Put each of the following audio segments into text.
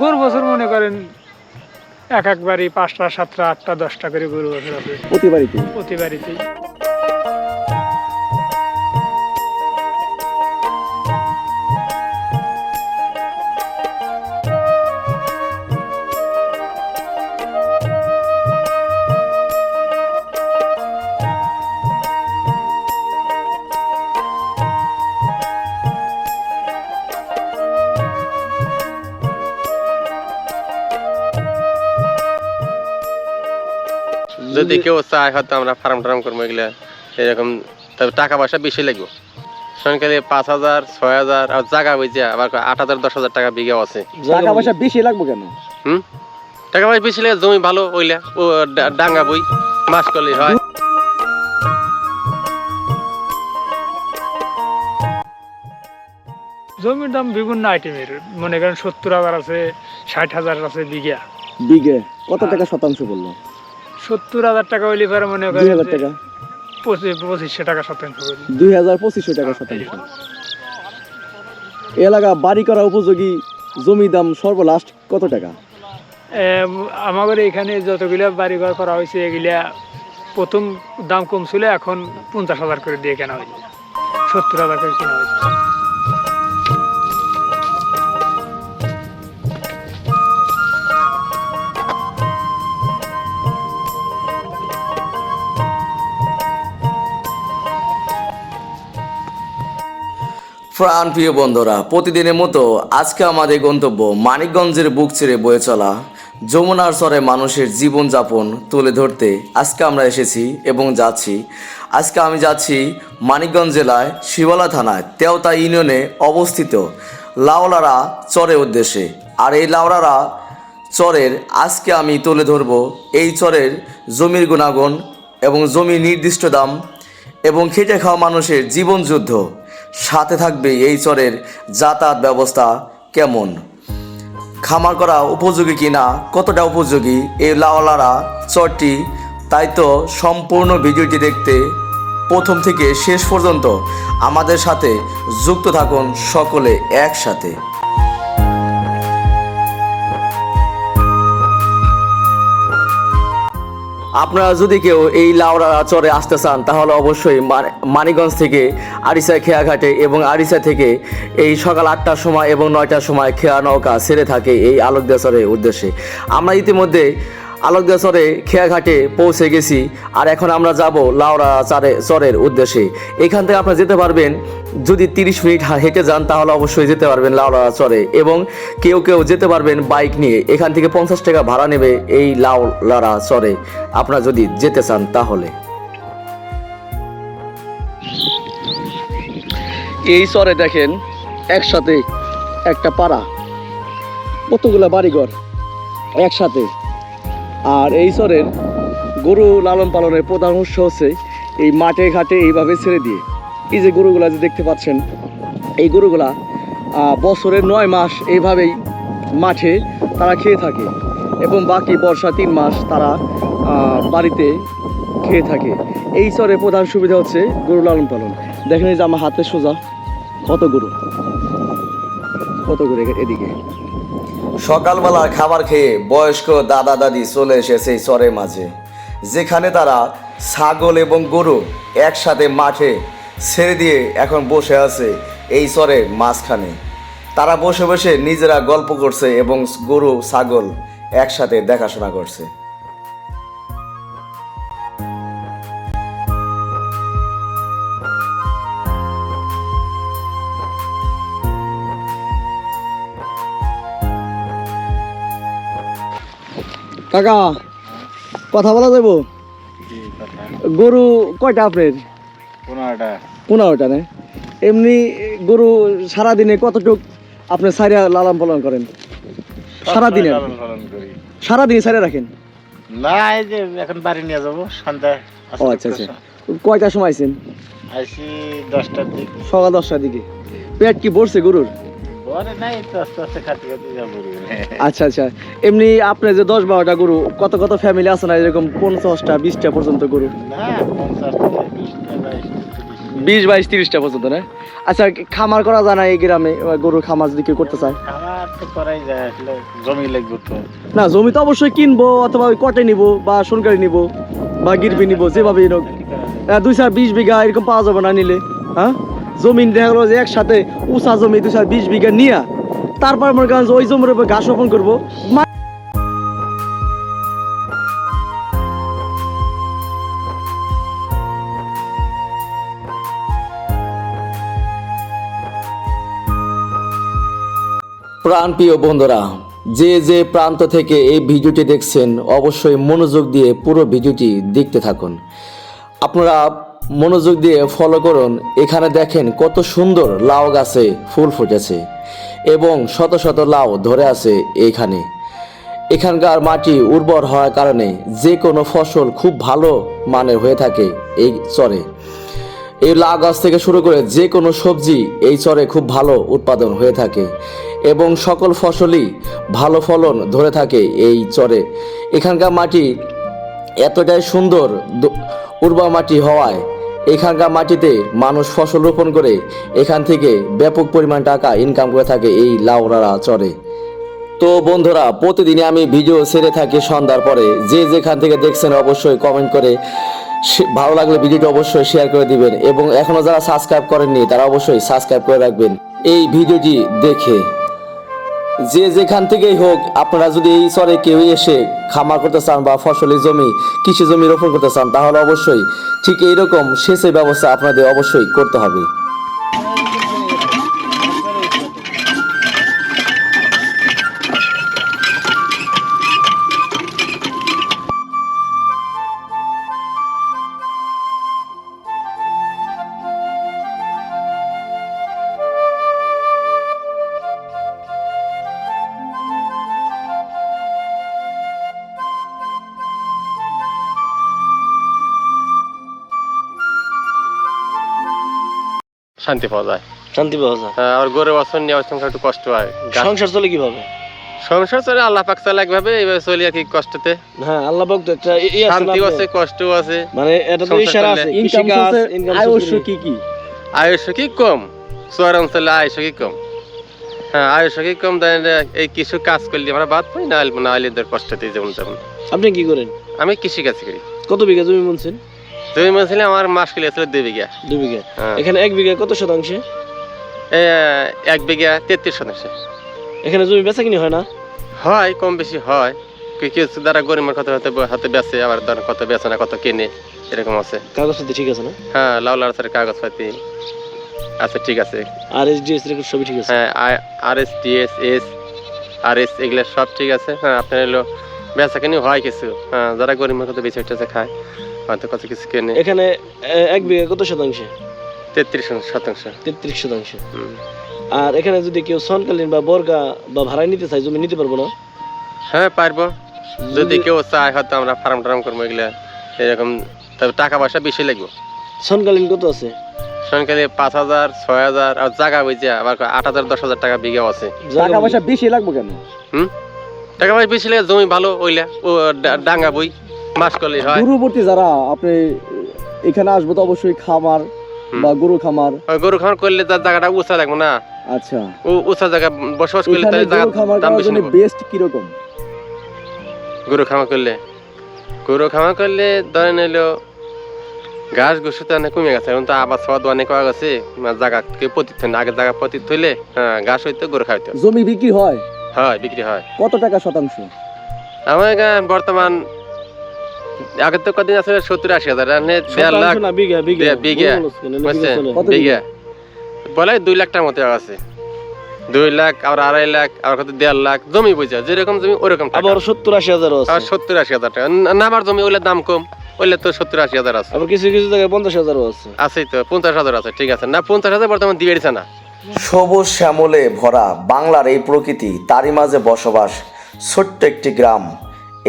গরু বছর মনে করেন এক একবারই পাঁচটা সাতটা আটটা দশটা করে গরু বছর আছে। প্রতি বাড়িতে প্রতি বাড়িতেই যদি কেউ চায় হয়তো আমরা ফার্ম টার্ম করব এগুলা এরকম তবে টাকা পয়সা বেশি লাগবে। সরকারি পাঁচ হাজার ছয় হাজার আর জায়গা বুঝছে আবার আট হাজার দশ হাজার টাকা বিঘা আছে। টাকা পয়সা বেশি লাগবে কেন? হুম? টাকা পয়সা বেশি লাগে জমি ভালো ওইলা ও ডাঙ্গা বই মাস করলে হয়। জমির দাম বিভিন্ন আইটেমের মনে করেন সত্তর হাজার আছে ষাট হাজার আছে বিঘা। বিঘে কত টাকা শতাংশ বলল? সত্তর হাজার টাকা হইলে পরে মনে দুই হাজার টাকা। পঁচিশ পঁচিশশো টাকা শতাংশ দুই হাজার পঁচিশশো টাকা শতাংশ। এলাকা বাড়ি করা উপযোগী জমি দাম সর্বলাস্ট কত টাকা? আমাদের এখানে যতগুলা বাড়িঘর করা হয়েছে এগুলা প্রথম দাম কম ছিল এখন পঞ্চাশ হাজার করে দিয়ে কেনা হয়েছে। সত্তর হাজার করে কেনা হয়েছে। প্রাণ প্রিয় বন্ধুরা, প্রতিদিনের মতো আজকে আমাদের গন্তব্য মানিকগঞ্জের বুক ছেড়ে বয়ে চলা যমুনার স্বরে মানুষের জীবনযাপন তুলে ধরতে আজকে আমরা এসেছি এবং যাচ্ছি। আজকে আমি যাচ্ছি মানিকগঞ্জ জেলায় শিবালা থানায়, তেওতা ইউনিয়নে অবস্থিত লাওলারা চরের উদ্দেশ্যে। আর এই লাওলারা চরের আজকে আমি তুলে ধরব এই চরের জমির গুণাগুণ এবং জমির নির্দিষ্ট দাম এবং খেটে খাওয়া মানুষের জীবন যুদ্ধ। সাথে থাকবে এই চরের যাতায়াত ব্যবস্থা কেমন? খামার করা উপযোগী কিনা, কতটা উপযোগী, এই লাওয়ালারা চরটি, তাই তো সম্পূর্ণ ভিডিওটি দেখতে প্রথম থেকে শেষ পর্যন্ত আমাদের সাথে যুক্ত থাকুন সকলে একসাথে। আপনারা যদি কেউ এই লাউড়া চরে আসতে চান, তাহলে অবশ্যই মানিগঞ্জ থেকে আরিসা খেয়াঘাটে এবং আরিসা থেকে এই সকাল আটটার সময় এবং নয়টার সময় খেয়া নৌকা ছেড়ে থাকে এই আলোকদিয়া চরের উদ্দেশ্যে। আমরা ইতিমধ্যে আলোকদিয়া চরে খেয়াঘাটে পৌঁছে গেছি, আর এখন আমরা যাব লাউড়া চারে চরের উদ্দেশ্যে। এখান থেকে আপনারা যেতে পারবেন, যদি তিরিশ মিনিট হেঁটে যান, তাহলে অবশ্যই যেতে পারবেন লাউড়া চরে, এবং কেউ কেউ যেতে পারবেন বাইক নিয়ে। এখান থেকে পঞ্চাশ টাকা ভাড়া নেবে এই লাউলারা চরে। আপনারা যদি যেতে চান, তাহলে। এই চরে দেখেন, একসাথে একটা পাড়া। কতগুলা বাড়িঘর, একসাথে। আর এই চরের গরু লালন পালনের প্রধান উৎস হচ্ছে এই মাঠে ঘাটে এইভাবে ছেড়ে দিয়ে। এই যে গরুগুলা যে দেখতে পাচ্ছেন, এই গরুগুলা বছরের নয় মাস এইভাবেই মাঠে তারা খেয়ে থাকে এবং বাকি বর্ষা তিন মাস তারা বাড়িতে খেয়ে থাকে। এই চরে প্রধান সুবিধা হচ্ছে গরু লালন পালন। দেখেন এই যে আমার হাতে সোজা কত গরু? কত গরু এদিকে? সকালবেলা খাবার খেয়ে বয়স্ক দাদা দাদি চলে এসেছে এই চরের মাঝে। যেখানে তারা ছাগল এবং গরু একসাথে মাঠে ছেড়ে দিয়ে এখন বসে আছে এই চরের মাঝখানে। তারা বসে বসে নিজেরা গল্প করছে এবং গরু, ছাগল একসাথে দেখাশোনা করছে। কাকা কথা বলা যাব গরু কয়টা আপনার? পনেরোটা। না? এমনি গরু সারাদিনে কতটুক আপনি সারিয়া লালন পালন করেন? সারাদিনে? সারাদিনে সারিয়া রাখেন? না এই যে এখন বাড়ি নিয়ে যাব সন্ধ্যায় ও আচ্ছা আচ্ছা। কয়টার সময় আইছেন? আইসি দশটার দিক। সকাল দশটার দিকে। পেট কি ভরছে গরুর? আচ্ছা আচ্ছা। এমনি আপনি যে দশ বারোটা গরু কত কত ফ্যামিলি আছে না এরকম পঞ্চাশটা বিশটা পর্যন্ত গরু। বিশ বাইশ তিরিশটা পর্যন্ত না? আচ্ছা খামার করা যায় না এই গ্রামে গরুর খামার যদি কেউ করতে চায়? জমি লাগবে তো। না জমি তো অবশ্যই কিনবো অথবা ওই কটে নিব বা সরকারি নিবো বা গিরবি নিবো যেভাবে হোক? আহ, দুই চার বিশ বিঘা এরকম পাওয়া যাবে না নিলে হ্যাঁ? জমি দেখা গেলো যে একসাথে উঁচা জমি, দুই চার বিশ বিঘা নিয়া তারপর মনে করেন ওই জমির উপর ঘাস রোপণ করব। মা- প্রাণপ্রিয় বন্ধুরা, যে যে প্রান্ত থেকে এই ভিডিওটি দেখছেন, অবশ্যই মনোযোগ দিয়ে পুরো ভিডিওটি দেখতে থাকুন। আপনারা মনোযোগ দিয়ে ফলো করুন। এখানে দেখেন কত সুন্দর লাউ গাছে ফুল ফুটেছে এবং শত শত লাউ ধরে আছে এইখানে এখানকার মাটি উর্বর হওয়ার কারণে যে কোনো ফসল খুব ভালো মানের হয়ে থাকে এই চরে। এই লাউ গাছ থেকে শুরু করে যে কোনো সবজি এই চরে খুব ভালো উৎপাদন হয়ে থাকে এবং সকল ফসলই ভালো ফলন ধরে থাকে এই চরে। এখানকার মাটি এতটাই সুন্দর উর্বর মাটি হওয়ায় এখানকার মাটিতে মানুষ ফসল রোপণ করে, এখান থেকে ব্যাপক পরিমাণ টাকা ইনকাম করে থাকে এই লাউরারা চরে। তো বন্ধুরা, প্রতিদিনই আমি ভিডিও ছেড়ে থাকি সন্ধ্যার পরে। যে যেখান থেকে দেখছেন অবশ্যই কমেন্ট করে ভালো লাগলে ভিডিওটি অবশ্যই শেয়ার করে দিবেন এবং এখনও যারা সাবস্ক্রাইব করেননি, তারা অবশ্যই সাবস্ক্রাইব করে রাখবেন। এই ভিডিওটি দেখে। যে যেখান থেকেই হোক, আপনারা যদি এই চরে কেউ এসে খামার করতে চান বা ফসলের জমি, কৃষি জমি রোপণ করতে চান, তাহলে অবশ্যই ঠিক এইরকম সেচের ব্যবস্থা আপনাদের অবশ্যই করতে হবে। শান্তি পাওয়া যায়। শান্তি পাওয়া যায়। হ্যাঁ, আর গরু বছর নেওয়ার সঙ্গে একটু কষ্ট হয়। সংসার চলে কীভাবে? সংসার চলে আল্লাহ পাক চালা একভাবে এইভাবে চলি আর কি কষ্টতে। হ্যাঁ আল্লাহ ভক্ত একটা শান্তিও আছে কষ্টও আছে। মানে এটা তো ইশারা আছে, ইনকাম আয়ুষ্য কি কি? আয়ুষ কি কম? চর অঞ্চলে আয়ুষ কি কম? হ্যাঁ আয়ুষ কি কম? এই কিছু কাজ করলে আমরা বাদ পাই না না হলে কষ্টতে যেমন যেমন আপনি কি করেন? আমি কৃষি কাজ করি। কত বিঘা জমি বলছেন দুই মাস আমার মাস কিলো ছিল দুই বিঘা। দুই বিঘা। হ্যাঁ। এখানে এক বিঘা কত শতাংশে? এক বিঘা তেত্রিশ শতাংশ। এখানে জমি বেচা কিনি হয় না? হয় কম বেশি হয়। কি- কিছু দ্বারা গরিবের কত হাতে হাতে বেচে আবার ধরেন কত বেচে না কত কেনে এরকম আছে। কাগজপাতি ঠিক আছে না? হ্যাঁ লাউ লাড়াচার কাগজপাতি আচ্ছা ঠিক আছে। আর এস ডিএস রেকর্ড সবই ঠিক আছে? হ্যাঁ R S TS S R S এগুলো সব ঠিক আছে। হ্যাঁ আপনার হলো বেচা কিনি হয় কিছু। হ্যাঁ যারা গরিবের কত বেশি টেচে খায়। হয়তো কত কিছু কেনে এখানে এক বিঘা কত শতাংশে? তেত্রিশ শতাংশ। তেত্রিশ শতাংশ। আর এখানে যদি কেউ সনকালীন বা বর্গা বা ভাড়ায় নিতে চায় জমি নিতে পারব না? হ্যাঁ পারব। যদি কেউ চায় হয়তো আমরা ফার্ম টার্ম করব এগুলা। এরকম তবে টাকা পয়সা বেশি লাগবে। সনকালীন কত আছে? সরকারি পাঁচ হাজার ছয় হাজার আর জায়গা বুঝছে আবার আট হাজার দশ হাজার টাকা বিঘাও আছে। টাকা পয়সা বেশি লাগবে কেন? হুম? টাকা পয়সা বেশি লাগে জমি ভালো ওইলা ও ডাঙ্গা বই। মাস করলে হয়। দূরবর্তী যারা আপনি এখানে আসব তো অবশ্যই খামার বা গরু খামার। গরু খামার করলে তার জায়গাটা উঁচা লাগবে না। আচ্ছা। ও উঁচা জায়গা বসবাস করলে জায়গার খামার দাম বেশি বেস্ট কীরকম? গরু খামার করলে। গরু খামার করলে ধরেন ঘাস ঘুষ তো অনেক কমে গেছে এখন তো আবার সদ অনেক হয়ে গেছে জায়গা কেউ পতিত হয় আগে জায়গা পতিত হইলে হ্যাঁ ঘাস হইতো গরু খাইতো জমি বিক্রি হয়? হয় বিক্রি হয়। কত টাকা শতাংশ? আমার বর্তমান আগে তো কদিন আছে সত্তর আশি হাজার দেড় লাখ বিঘা বিঘা বিঘা, বলে দুই লাখ টাকার মতো আছে। দুই লাখ আর আড়াই লাখ আর কত দেড় লাখ জমি বুঝা যেরকম জমি ওরকম আবার সত্তর আশি হাজারও আছে। আর সত্তর আশি হাজার টাকা। নামার জমি ওইলে দাম কম ওইলে তো সত্তর আশি হাজার আছে। আবার কিছু কিছু জায়গায় পঞ্চাশ হাজারও আছে। আছেই তো পঞ্চাশ হাজার আছে ঠিক আছে। না পঞ্চাশ হাজার বর্তমান দিয়ে দিচ্ছে না। সবুজ শ্যামলে ভরা বাংলার এই প্রকৃতি তারই মাঝে বসবাস ছোট্ট একটি গ্রাম।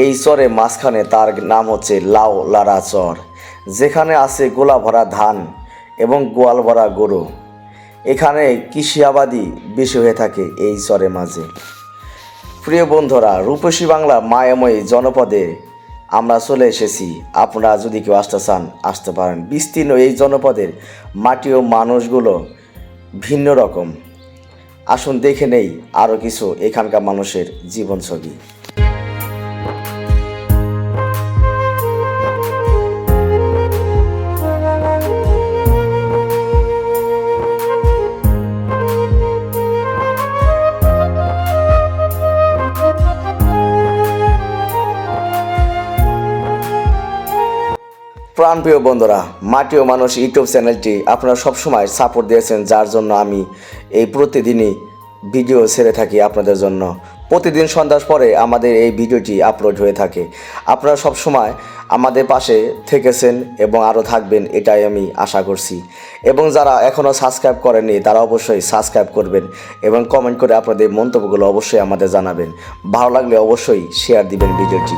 এই চরে মাঝখানে তার নাম হচ্ছে লাও লারা চর, যেখানে আছে গোলা ভরা ধান এবং গোয়াল ভরা গরু। এখানে কৃষি আবাদি বেশি হয়ে থাকে এই চরের মাঝে। প্রিয় বন্ধুরা, রূপসী বাংলা মায়াময়ী জনপদে আমরা চলে এসেছি। আপনারা যদি কেউ আসতে চান, আসতে পারেন। বিস্তীর্ণ এই জনপদের মাটি ও মানুষগুলো ভিন্ন রকম। আসুন দেখে নেই আরও কিছু এখানকার মানুষের জীবন ছবি প্রাণপ্রিয় বন্ধুরা, মাটি ও মানুষ ইউটিউব চ্যানেলটি আপনারা সবসময় সাপোর্ট দিয়েছেন, যার জন্য আমি এই প্রতিদিনই ভিডিও ছেড়ে থাকি আপনাদের জন্য। প্রতিদিন সন্ধ্যার পরে আমাদের এই ভিডিওটি আপলোড হয়ে থাকে। আপনারা সবসময় আমাদের পাশে থেকেছেন এবং আরও থাকবেন, এটাই আমি আশা করছি। এবং যারা এখনও সাবস্ক্রাইব করেননি, তারা অবশ্যই সাবস্ক্রাইব করবেন এবং কমেন্ট করে আপনাদের মন্তব্যগুলো অবশ্যই আমাদের জানাবেন। ভালো লাগলে অবশ্যই শেয়ার দিবেন ভিডিওটি।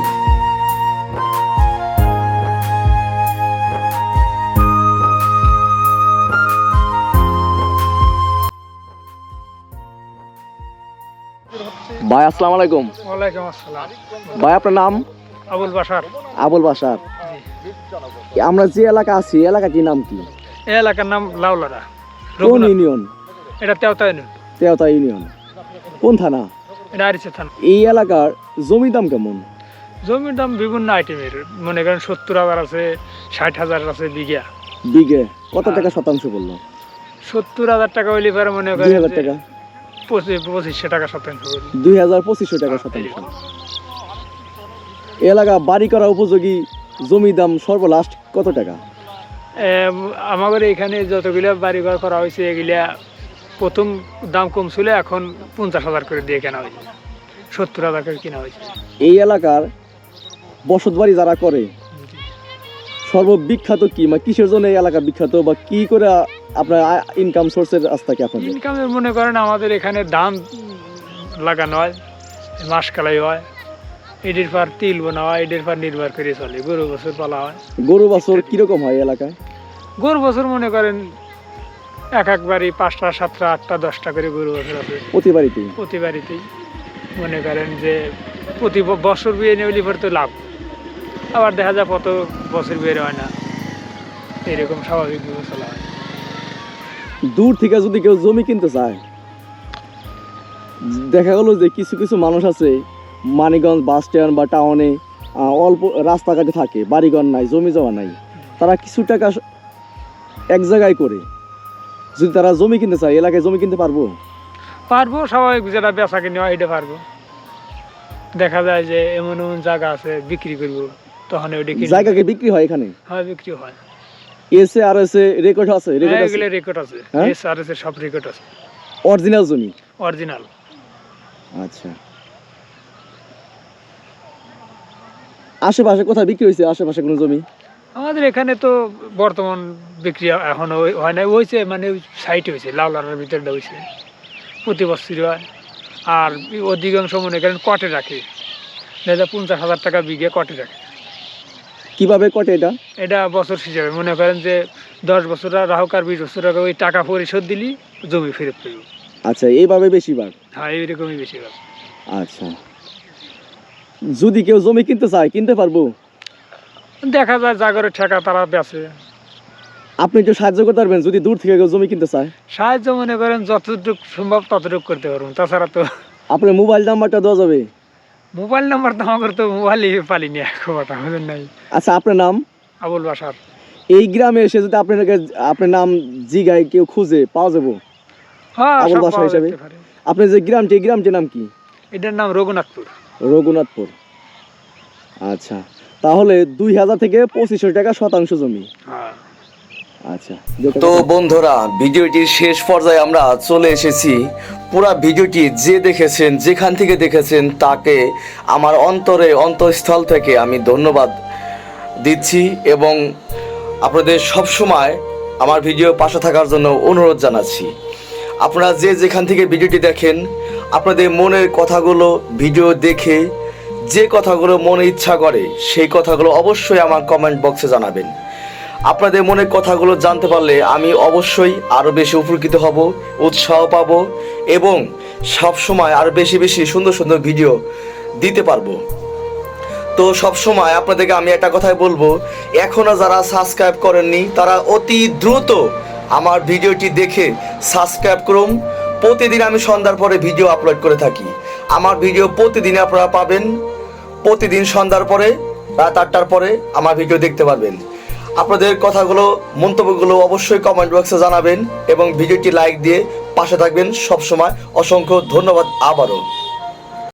ভাই আসসালামু আলাইকুম। ওয়ালাইকুম আসসালাম। ভাই আপনার নাম? আবুল বাসার আবুল বাসার আমরা যে এলাকা আছি এলাকাটির নাম কি? এই এলাকার নাম লাউলারা। কোন ইউনিয়ন? এটা তেওতা ইউনিয়ন। তেওতা ইউনিয়ন। কোন থানা? এটা আরিচে থানা। এই এলাকার জমির দাম কেমন? জমির দাম বিভিন্ন আইটেমের। মনে করেন সত্তর হাজার আছে ষাট হাজার আছে বিঘা। বিঘে। কত টাকা শতাংশ বলল? সত্তর হাজার টাকা হইলে পরে মনে দুই করেন হাজার টাকা। পঁচিশশো টাকা শতাংশ। দুই হাজার পঁচিশশো টাকা শতাংশ। এলাকা বাড়ি করা উপযোগী জমি দাম সর্বলাস্ট কত টাকা? আমাদের এখানে যতগুলা বাড়িঘর করা হয়েছে এগুলা প্রথম দাম কম ছিল এখন পঞ্চাশ হাজার করে দিয়ে কেনা হয়েছে। সত্তর হাজার করে কেনা হয়েছে। এই এলাকার বসত বাড়ি যারা করে সর্ববিখ্যাত কি? মানে কিসের জন্য এই এলাকা বিখ্যাত বা কি করে আপনার ইনকাম সোর্সের রাস্তা কি আপনাদের? ইনকামের মনে করেন আমাদের এখানে ধান লাগানো হয় মাসকালাই হয় এটির পর তিল বোনা হয় এটির পর নির্ভর করে চলে গরু বছর পালা হয়। গরু বছর কীরকম হয় এলাকায়? গরু বছর মনে করেন এক এক বাড়ি পাঁচটা সাতটা আটটা দশটা করে গরু বছর আছে। প্রতি বাড়িতেই? প্রতি বাড়িতেই। মনে করেন যে প্রতি বছর বিয়ে নিয়ে পরে তো লাভ। আবার দেখা যায় কত বছর বের হয় না। এরকম স্বাভাবিকভাবে চলা হয়। দূর থেকে যদি কেউ জমি কিনতে চায় দেখা গেল যে কিছু কিছু মানুষ আছে মানিগঞ্জ বাস স্ট্যান্ড বা টাউনে অল্প রাস্তাঘাটে থাকে বাড়িঘর নাই জমি জমা নাই তারা কিছু টাকা এক জায়গায় করে যদি তারা জমি কিনতে চায় এলাকায় জমি কিনতে পারব? পারব স্বাভাবিক যেটা বেচা কিনে হয় এটা পারব। দেখা যায় যে এমন এমন জায়গা আছে বিক্রি করব। তখন ওইটা বিক্রি হয় এখানে? হয় বিক্রি হয়। এসে আর এসে রেকর্ড আছে রেকর্ড হ্যাঁ, আছে? রেকর্ড আছে? এস আর এস সব রেকর্ড আছে। অরিজিনাল জমি? অরিজিনাল আচ্ছা। আশেপাশে কোথায় বিক্রি হয়েছে? আশেপাশে কোনো জমি? আমাদের এখানে তো বর্তমান বিক্রি এখন হয় না হয়েছে মানে সাইট হয়েছে লাল লাউলার ভিতরটা হয়েছে প্রতি বছর হয়। আর অধিকাংশ মনে করেন কটে রাখে। দেখা পঞ্চাশ হাজার টাকা বিঘে কটে রাখে। কীভাবে কটে এটা? এটা বছর হিসাবে। মনে করেন যে দশ বছর রাহুক আর বিশ বছর আগে ওই টাকা পরিশোধ দিলি জমি ফেরত পেব আচ্ছা এইভাবে বেশিরভাগ? হ্যাঁ এইরকমই বেশিরভাগ। আচ্ছা। যদি কেউ জমি কিনতে চায় কিনতে পারব? দেখা যায় জাগরের ঠেকা তারা বেচে। আপনি একটু সাহায্য করতে পারবেন যদি দূর থেকে কেউ জমি কিনতে চায়? সাহায্য মনে করেন যতটুকু সম্ভব ততটুকু করতে পারব তাছাড়া তো আপনার মোবাইল নাম্বারটা দেওয়া যাবে। মোবাইল নাম্বার তো আমার তো মোবাইলই পালিনি এখন কথা বুঝেন নাই। আচ্ছা আপনার নাম? আবুল বাসার এই গ্রামে এসে যদি আপনাকে আপনার নাম জিগায় কেউ খুঁজে পাওয়া যাব? হ্যাঁ আবুল সব বাসা হিসাবে? আপনার যে গ্রামটি এই গ্রামটির নাম কি? এটার নাম রঘুনাথপুর। রঘুনাথপুর। আচ্ছা তাহলে দুই হাজার থেকে পঁচিশশো টাকা শতাংশ জমি। হ্যাঁ। তো বন্ধুরা ভিডিওটির শেষ পর্যায়ে আমরা চলে এসেছি। পুরা ভিডিওটি যে দেখেছেন যেখান থেকে দেখেছেন তাকে আমার অন্তরে অন্তঃস্থল থেকে আমি ধন্যবাদ দিচ্ছি এবং আপনাদের সব সময় আমার ভিডিও পাশে থাকার জন্য অনুরোধ জানাচ্ছি। আপনারা যে যেখান থেকে ভিডিওটি দেখেন আপনাদের মনের কথাগুলো ভিডিও দেখে যে কথাগুলো মনে ইচ্ছা করে সেই কথাগুলো অবশ্যই আমার কমেন্ট বক্সে জানাবেন। আপনাদের মনের কথাগুলো জানতে পারলে আমি অবশ্যই আরও বেশি উপকৃত হব, উৎসাহ পাব এবং সব সময় আরও বেশি বেশি সুন্দর সুন্দর ভিডিও দিতে পারব। তো সব সময় আপনাদেরকে আমি একটা কথাই বলব এখনও যারা সাবস্ক্রাইব করেননি, তারা অতি দ্রুত আমার ভিডিওটি দেখে সাবস্ক্রাইব করুন। প্রতিদিন আমি সন্ধ্যার পরে ভিডিও আপলোড করে থাকি। আমার ভিডিও প্রতিদিন আপনারা পাবেন। প্রতিদিন সন্ধ্যার পরে, রাত আটটার পরে আমার ভিডিও দেখতে পারবেন। আপনাদের কথাগুলো, মন্তব্যগুলো অবশ্যই কমেন্ট বক্সে জানাবেন এবং ভিডিওটি লাইক দিয়ে পাশে থাকবেন সবসময়। অসংখ্য ধন্যবাদ আবারও।